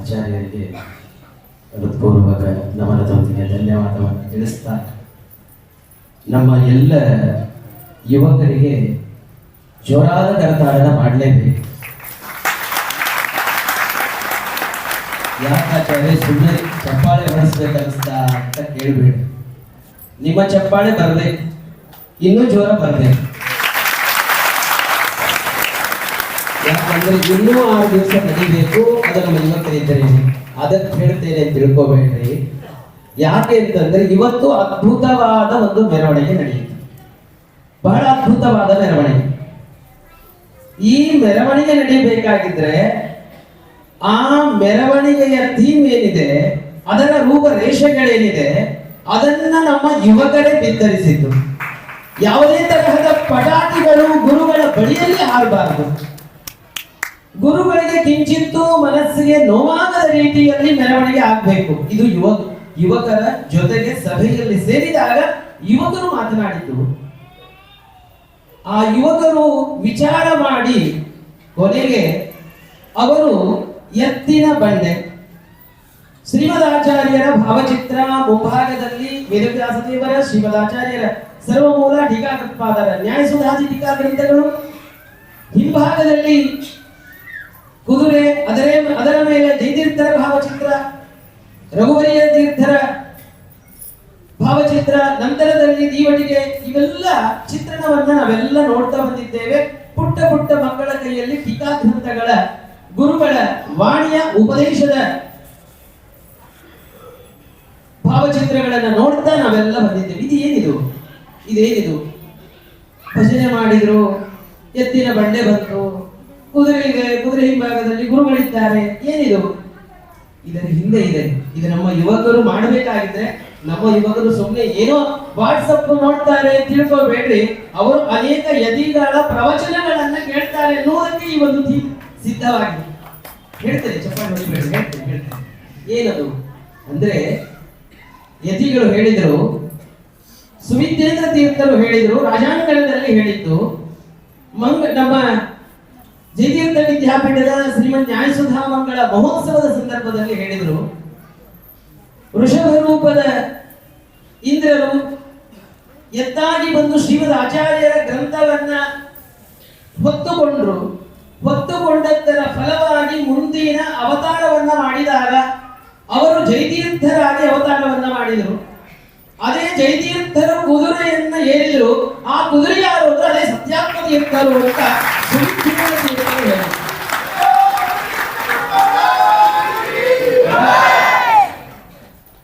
ಆಚಾರ್ಯರಿಗೆ ಹೃತ್ಪೂರ್ವಕ ನಮನದೊಂದಿಗೆ ಧನ್ಯವಾದವನ್ನು ತಿಳಿಸ್ತಾ ನಮ್ಮ ಎಲ್ಲ ಯುವಕರಿಗೆ ಜೋರಾದ ಕರತಾಡನ ಮಾಡಲೇಬೇಕು. ಯಾಕಾಚಾರ್ಯ, ಸುಮ್ಮನೆ ಚಪ್ಪಾಳೆ ಹೊಡಿಸ್ಬೇಕನ್ನಿಸ್ತಾ ಅಂತ ಕೇಳಬೇಡಿ. ನಿಮ್ಮ ಚಪ್ಪಾಳೆ ಬರಬೇಕು. ಇನ್ನೂ ಜೋರ ಬರಬೇಕು. ಯಾಕಂದ್ರೆ ಇನ್ನೂ ಆರು ದಿವಸ ನಡಿಬೇಕು ಅದು ನಮ್ಮ ಯುವಕರಿದ್ದರೆ ಅದಕ್ಕೆ ಹೇಳ್ತೇನೆ ಅಂತ ತಿಳ್ಕೊಬೇಡ್ರಿ. ಯಾಕೆ ಅಂತಂದ್ರೆ ಇವತ್ತು ಅದ್ಭುತವಾದ ಒಂದು ಮೆರವಣಿಗೆ ನಡೆಯಿತು ಬಹಳ ಅದ್ಭುತವಾದ ಮೆರವಣಿಗೆ. ಈ ಮೆರವಣಿಗೆ ನಡೆಯಬೇಕಾಗಿದ್ರೆ ಆ ಮೆರವಣಿಗೆಯ ಥೀಮ್ ಏನಿದೆ, ಅದರ ರೂಪರೇಷೆಗಳೇನಿದೆ, ಅದನ್ನ ನಮ್ಮ ಯುವಕರೇ ಬಿತ್ತರಿಸಿದ್ದು. ಯಾವುದೇ ತರಹದ ಪಟಾಕಿಗಳು ಗುರುಗಳ ಬಳಿಯಲ್ಲಿ ಹಾರಬಾರದು. ಗುರುಗಳಿಗೆ ಕಿಂಚಿತ್ತು ಮನಸ್ಸಿಗೆ ನೋವಾಗದ ರೀತಿಯಲ್ಲಿ ಮೆರವಣಿಗೆ ಆಗಬೇಕು. ಇದು ಯುವಕ ಯುವಕರ ಜೊತೆಗೆ ಸಭೆಯಲ್ಲಿ ಸೇರಿದಾಗ ಯುವಕರು ಮಾತನಾಡಿದ್ದು ಆ ಯುವಕರು ವಿಚಾರ ಮಾಡಿ ಕೊನೆಗೆ ಅವರು ಎತ್ತಿನ ಬಂಡೆ. ಶ್ರೀಮದಾಚಾರ್ಯರ ಭಾವಚಿತ್ರ ಮುಂಭಾಗದಲ್ಲಿ ವೇದವ್ಯಾಸದೇವರ ಶ್ರೀಮದಾಚಾರ್ಯರ ಸರ್ವಮೂಲ ಟೀಕಾಕೃತ್ಪಾದರ ನ್ಯಾಯಸುಧಾದಿ ಟೀಕಾ ಗ್ರಂಥಗಳು ಹಿಂಭಾಗದಲ್ಲಿ ಕುದುರೆ ಅದರ ಅದರ ಮೇಲೆ ಜೈತೀರ್ಥರ ಭಾವಚಿತ್ರ, ರಘುವರಿಯ ತೀರ್ಥರ ಭಾವಚಿತ್ರ, ನಂತರದಲ್ಲಿ ದೀವಟಿಗೆ ಇವೆಲ್ಲ ಚಿತ್ರಣವನ್ನ ನಾವೆಲ್ಲ ನೋಡ್ತಾ ಬಂದಿದ್ದೇವೆ. ಪುಟ್ಟ ಪುಟ್ಟ ಮಕ್ಕಳ ಕೈಯಲ್ಲಿ ಟೀಕಾ ಗುರುಗಳ ವಾಣಿಯ ಉಪದೇಶದ ಭಾವಚಿತ್ರಗಳನ್ನ ನೋಡ್ತಾ ನಾವೆಲ್ಲ ಬಂದಿದ್ದೇವೆ. ಇದು ಏನಿದು ಇದೇನಿದು? ಭಜನೆ ಮಾಡಿದ್ರು, ಎತ್ತಿನ ಬಂಡೆ ಬಂತು. ಕುದುರೆಗೆ, ಕುದುರೆ ಹಿಂಭಾಗದಲ್ಲಿ ಗುರುಗಳಿದ್ದಾರೆ. ಏನಿದು? ಇದರ ಹಿಂದೆ ಇದೆ. ಇದು ನಮ್ಮ ಯುವಕರು ಮಾಡಬೇಕಾಗಿದ್ರೆ ನಮ್ಮ ಯುವಕರು ಸುಮ್ಮನೆ ಏನೋ ವಾಟ್ಸಪ್ ನೋಡ್ತಾರೆ ತಿಳ್ಕೊಬೇಡ್ರಿ. ಅವರು ಅನೇಕ ಯದಿಗಳ ಪ್ರವಚನಗಳನ್ನ ಕೇಳ್ತಾರೆ ಅನ್ನೋದಕ್ಕೆ ಈ ಒಂದು ಸಿದ್ಧವಾಗಿ ಹೇಳ್ತೇನೆ, ಚಪ್ಪಾಳೆ ಹೇಳ್ತೇನೆ ಹೇಳ್ತೇನೆ. ಏನದು? ಅಂದ್ರೆ ಯತಿಗಳು ಹೇಳಿದರು ಸುವಿದ್ಯೇಂದ್ರ ತೀರ್ಥರು ಹೇಳಿದರು, ರಾಜಾಂಗಣದಲ್ಲಿ ಹೇಳಿದ್ದು ಮಂಗ ನಮ್ಮ ಜಯತೀರ್ಥ ವಿದ್ಯಾಪೀಠದ ಶ್ರೀಮನ್ ನ್ಯಾಯಸುಧಾ ಮಂಗಳ ಮಹೋತ್ಸವದ ಸಂದರ್ಭದಲ್ಲಿ ಹೇಳಿದರು. ವೃಷಭ ರೂಪದ ಇಂದ್ರರು ಎತ್ತಾಗಿ ಬಂದು ಶ್ರೀಮದ್ ಆಚಾರ್ಯರ ಗ್ರಂಥವನ್ನ ಹೊತ್ತುಕೊಂಡ್ರು. ಹೊತ್ತುಕೊಂಡದ್ದರ ಫಲವಾಗಿ ಮುಂದಿನ ಅವತಾರವನ್ನ ಮಾಡಿದಾಗ ಅವರು ಜಯತೀರ್ಥರಾಗಿ ಅವತಾರವನ್ನ ಮಾಡಿದರು. ಅದೇ ಜೈತೀರ್ಥರು ಕುದುರೆಯನ್ನ ಏರಿದ್ರು. ಆ ಕುದುರೆ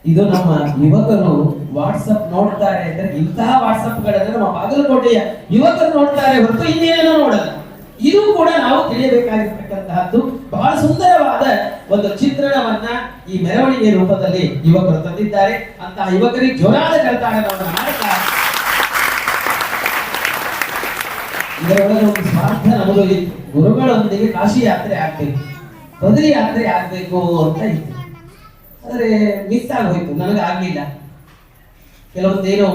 ಇದು ನಮ್ಮ ಯುವಕರು ವಾಟ್ಸಪ್ ನೋಡ್ತಾರೆ ಅಂದ್ರೆ ಇಂತಹ ವಾಟ್ಸಪ್ ಗಳನ್ನ ನಮ್ಮ ಬಾಗಲಕೋಟೆಯ ಯುವಕರು ನೋಡ್ತಾರೆ ಹೊರತು ಇನ್ನೇನೋ ನೋಡಲ್ಲ. ಇದು ಕೂಡ ನಾವು ತಿಳಿಯಬೇಕಾಗಿರ್ತಕ್ಕಂತಹದ್ದು ಬಹಳ ಸುಂದರವಾದ ಒಂದು ಚಿತ್ರಣವನ್ನ ಈ ಮೆರವಣಿಗೆ ರೂಪದಲ್ಲಿ ಯುವಕರು ತಂದಿದ್ದಾರೆ. ಅಂತಹ ಯುವಕರಿಗೆ ಜೋರಾದ ಕರ್ತಾಡನವನ್ನು ಇದರೊಳಗೆ ಒಂದು ಸ್ವಾರ್ಥ ಗುರುಗಳೊಂದಿಗೆ ಕಾಶಿ ಯಾತ್ರೆ ಆಗ್ಬೇಕು. ಬದರಿ ಯಾತ್ರೆ ಆಗ್ಬೇಕು ಅಂತ ಇತ್ತು. ಆದರೆ ಮಿಸ್ ಆಗೋಯ್ತು. ನನಗೆ ಆಗ್ಲಿಲ್ಲ. ಕೆಲವೊಂದೇನೋ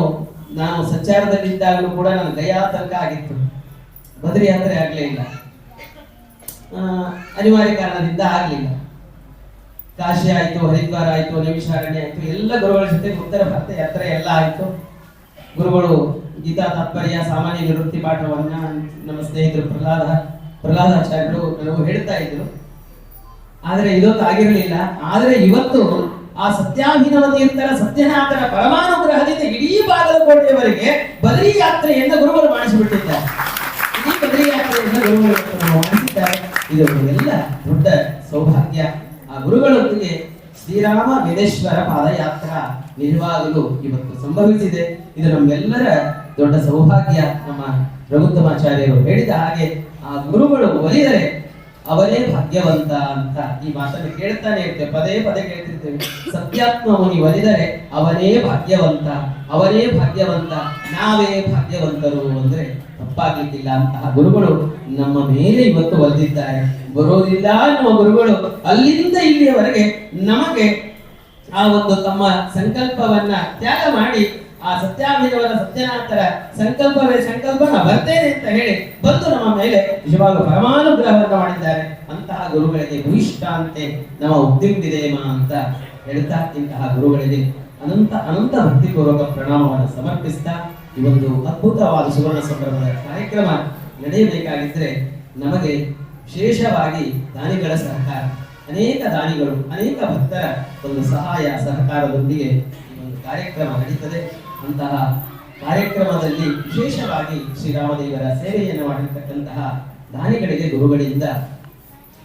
ನಾನು ಸಂಚಾರದಲ್ಲಿದ್ದಾಗಲೂ ಕೂಡ ನನ್ನ ಗಯಾ ಆಗಿತ್ತು. ಬದರಿ ಯಾತ್ರೆ ಆಗ್ಲೇ ಇಲ್ಲ. ಅನಿವಾರ್ಯ ಕಾರಣದಿಂದ ಆಗ್ಲಿಲ್ಲ. ಕಾಶಿ ಆಯ್ತು, ಹರಿದ್ವಾರ ಆಯ್ತು ನೈಮಿಷಾರಣ್ಯ ಆಯ್ತು ಎಲ್ಲ ಗುರುಗಳ ಜೊತೆ ಉತ್ತರ ಭಾರತ ಯಾತ್ರೆ ಎಲ್ಲ ಆಯ್ತು. ಗುರುಗಳು ಗೀತಾ ತಾತ್ಪರ್ಯ, ಸಾಮಾನ್ಯ ನಿವೃತ್ತಿ ಪಾಠವನ್ನ ನಮ್ಮ ಸ್ನೇಹಿತರು ಪ್ರಹ್ಲಾದ, ಪ್ರಹ್ಲಾದಾಚಾರ್ಯರು ನನಗೂ ಹೇಳ್ತಾ ಇದ್ರು. ಆದ್ರೆ ಇದೊಂದು ಆಗಿರಲಿಲ್ಲ. ಆದ್ರೆ ಇವತ್ತು ಆ ಸತ್ಯಾಭಿನವ ತೀರ್ಥರ ಸತ್ಯನಾಥನ ಪರಮಾನುಗ್ರಹದಿಂದ ಇಡೀ ಬಾಗಲಕೋಟೆಯವರೆಗೆ ಬದರಿ ಯಾತ್ರೆಯಿಂದ ಗುರುಗಳು ಮಾಡಿಸಿಬಿಟ್ಟಿದ್ದಾರೆ. ಇಡೀ ಬದರಿ ಯಾತ್ರೆಯಿಂದ ಗುರುಗಳು ಮಾಡಿಸಿದ್ದಾರೆ. ಇದು ಎಲ್ಲ ದೊಡ್ಡ ಸೌಭಾಗ್ಯ. ಆ ಗುರುಗಳೊಂದಿಗೆ ಶ್ರೀರಾಮ ವೇದೇಶ್ವರ ಪಾದಯಾತ್ರ ನಿಜವಾಗಲು ಇವತ್ತು ಸಂಭವಿಸಿದೆ. ಇದು ನಮ್ಮೆಲ್ಲರ ದೊಡ್ಡ ಸೌಭಾಗ್ಯ ನಮ್ಮ ರಘುತ್ತಮಾಚಾರ್ಯರು ಹೇಳಿದ ಹಾಗೆ ಆ ಗುರುಗಳು ಒಲಿದರೆ ಅವರೇ ಭಾಗ್ಯವಂತ ಅಂತ ಈ ಮಾತನ್ನು ಕೇಳ್ತಾನೆ ಇರ್ತೇವೆ. ಪದೇ ಪದೇ ಕೇಳ್ತಿರ್ತೇವೆ. ಸತ್ಯಾತ್ಮ ಮುನಿ ಒಲಿದರೆ ಅವನೇ ಭಾಗ್ಯವಂತ, ಅವರೇ ಭಾಗ್ಯವಂತ, ನಾವೇ ಭಾಗ್ಯವಂತರು ಅಂದ್ರೆ ತಪ್ಪಾಗ್ಲಿಕ್ಕಿಲ್ಲ ಅಂತಹ ಗುರುಗಳು ನಮ್ಮ ಮೇಲೆ ಇವತ್ತು ಒಲಿದಿದ್ದಾರೆ. ಬರೋದಿಲ್ಲ ಅನ್ನುವ ಗುರುಗಳು. ಅಲ್ಲಿಂದ ಇಲ್ಲಿಯವರೆಗೆ ನಮಗೆ ಆ ಒಂದು ತಮ್ಮ ಸಂಕಲ್ಪವನ್ನ ತ್ಯಾಗ ಮಾಡಿ ಆ ಸತ್ಯಾಭಿನವರ ಸತ್ಯನಾಥರ ಸಂಕಲ್ಪವೇ ಸಂಕಲ್ಪ ಬರ್ತೇನೆ ಅಂತ ಹೇಳಿ ಬಂದು ನಮ್ಮ ಮೇಲೆ ನಿಜವಾಗ್ಲೂ ಪರಮಾನುಗ್ರಹವನ್ನು ಮಾಡಿದ್ದಾರೆ. ಅಂತಹ ಗುರುಗಳಿಗೆ ಭೂಯಿಷ್ಠ ಅಂತೆ ನಮ್ಮ ಉದ್ದಿಮಿದೇಮ ಅಂತ ಹೇಳ್ತಾ ಇಂತಹ ಗುರುಗಳಿಗೆ ಅನಂತ ಅನಂತ ಭಕ್ತಿಪೂರ್ವಕ ಪ್ರಣಾಮವನ್ನು ಸಮರ್ಪಿಸ್ತಾ ಈ ಒಂದು ಅದ್ಭುತವಾದ ಸುವರ್ಣ ಸಂಭ್ರಮದ ಕಾರ್ಯಕ್ರಮ ನಡೆಯಬೇಕಾಗಿದ್ದರೆ ನಮಗೆ ವಿಶೇಷವಾಗಿ ದಾನಿಗಳ ಸಹಕಾರ, ಅನೇಕ ದಾನಿಗಳು, ಅನೇಕ ಭಕ್ತರ ಒಂದು ಸಹಾಯ ಸಹಕಾರದೊಂದಿಗೆ ಈ ಕಾರ್ಯಕ್ರಮ ನಡೀತದೆ. ಅಂತಹ ಕಾರ್ಯಕ್ರಮದಲ್ಲಿ ವಿಶೇಷವಾಗಿ ಶ್ರೀರಾಮದೇವರ ಸೇವೆಯನ್ನು ಮಾಡಿರ್ತಕ್ಕಂತಹ ದಾನಿಗಳಿಗೆ ಗುರುಗಳಿಂದ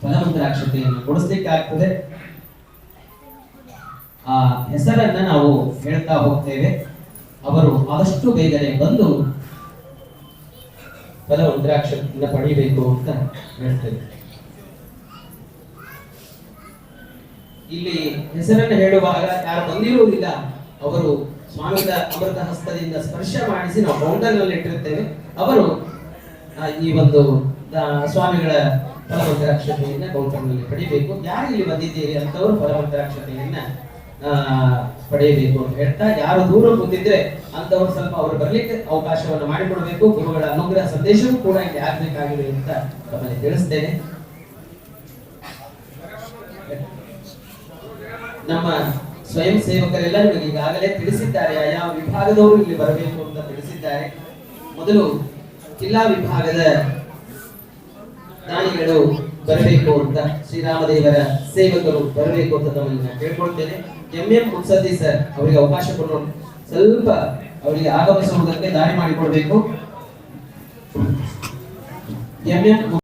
ಫಲಮಂತ್ರಾಕ್ಷತೆಯನ್ನು ಕೊಡಿಸ್ಲಿಕ್ಕಾಗ್ತದೆ. ಆ ಹೆಸರನ್ನ ನಾವು ಹೇಳ್ತಾ ಹೋಗ್ತೇವೆ. ಅವರು ಆದಷ್ಟು ಬೇಗನೆ ಬಂದು ಫಲ ರುದ್ರಾಕ್ಷತೆಯಿಂದ ಪಡಿಬೇಕು ಅಂತ ಹೇಳ್ತೇವೆ. ಇಲ್ಲಿ ಹೆಸರನ್ನು ಹೇಳುವಾಗ ಯಾರು ಬಂದಿರುವುದಿಲ್ಲ, ಅವರು ಸ್ವಾಮಿಗಳ ಅಮೃತ ಹಸ್ತದಿಂದ ಸ್ಪರ್ಶ ಮಾಡಿಸಿ ನಾವು ಕೌಂಟರ್ನಲ್ಲಿ ಇಟ್ಟಿರ್ತೇವೆ ಅವರು ಈ ಒಂದು ಸ್ವಾಮಿಗಳ ಫಲಮಂತ್ರಾಕ್ಷತೆಯನ್ನ ಕೌಂಟರ್ನಲ್ಲಿ ಪಡಿಬೇಕು ಯಾರು ಇಲ್ಲಿ ಬಂದಿದ್ದೀರಿ ಅಂತವರು ಫಲಮಂತ್ರಾಕ್ಷತೆಯನ್ನ ಆ, ಪಡೆಯಬೇಕು ಅಂತ ಹೇಳ್ತಾ ಯಾರು ದೂರ ಕೂತಿದ್ರೆ ಅಂತವ್ರು ಸ್ವಲ್ಪ ಅವರು ಬರ್ಲಿಕ್ಕೆ ಅವಕಾಶವನ್ನು ಮಾಡಿಕೊಡಬೇಕು. ಗುರುಗಳ ಅನುಗ್ರಹ ಸಂದೇಶವೂ ಕೂಡ ಇಲ್ಲಿ ಆಗ್ಬೇಕಾಗಿದೆ ಅಂತ ತಮ್ಮಲ್ಲಿ ತಿಳಿಸ್ತೇನೆ. ನಮ್ಮ ಸ್ವಯಂ ಸೇವಕರೆಲ್ಲ ನಿಮಗೆ ಈಗಾಗಲೇ ತಿಳಿಸಿದ್ದಾರೆ ಯಾವ ವಿಭಾಗದವರು ಇಲ್ಲಿ ಬರಬೇಕು ಅಂತ ತಿಳಿಸಿದ್ದಾರೆ. ಮೊದಲು ಜಿಲ್ಲಾ ವಿಭಾಗದ ದಾನಿಗಳು ಬರಬೇಕು ಅಂತ ಶ್ರೀರಾಮದೇವರ ಸೇವಕರು ಬರಬೇಕು ಅಂತ ನಾನು ಕೇಳ್ಕೊಳ್ತೇನೆ. ಎಂ ಎಂ ಮುತ್ಸದ್ದಿ ಸರ್ ಅವರಿಗೆ ಅವಕಾಶ ಕೊಡೋಣ. ಸ್ವಲ್ಪ ಅವರಿಗೆ ಆಗಮಿಸುವುದಕ್ಕೆ ದಾರಿ ಮಾಡಿಕೊಡ್ಬೇಕು. M M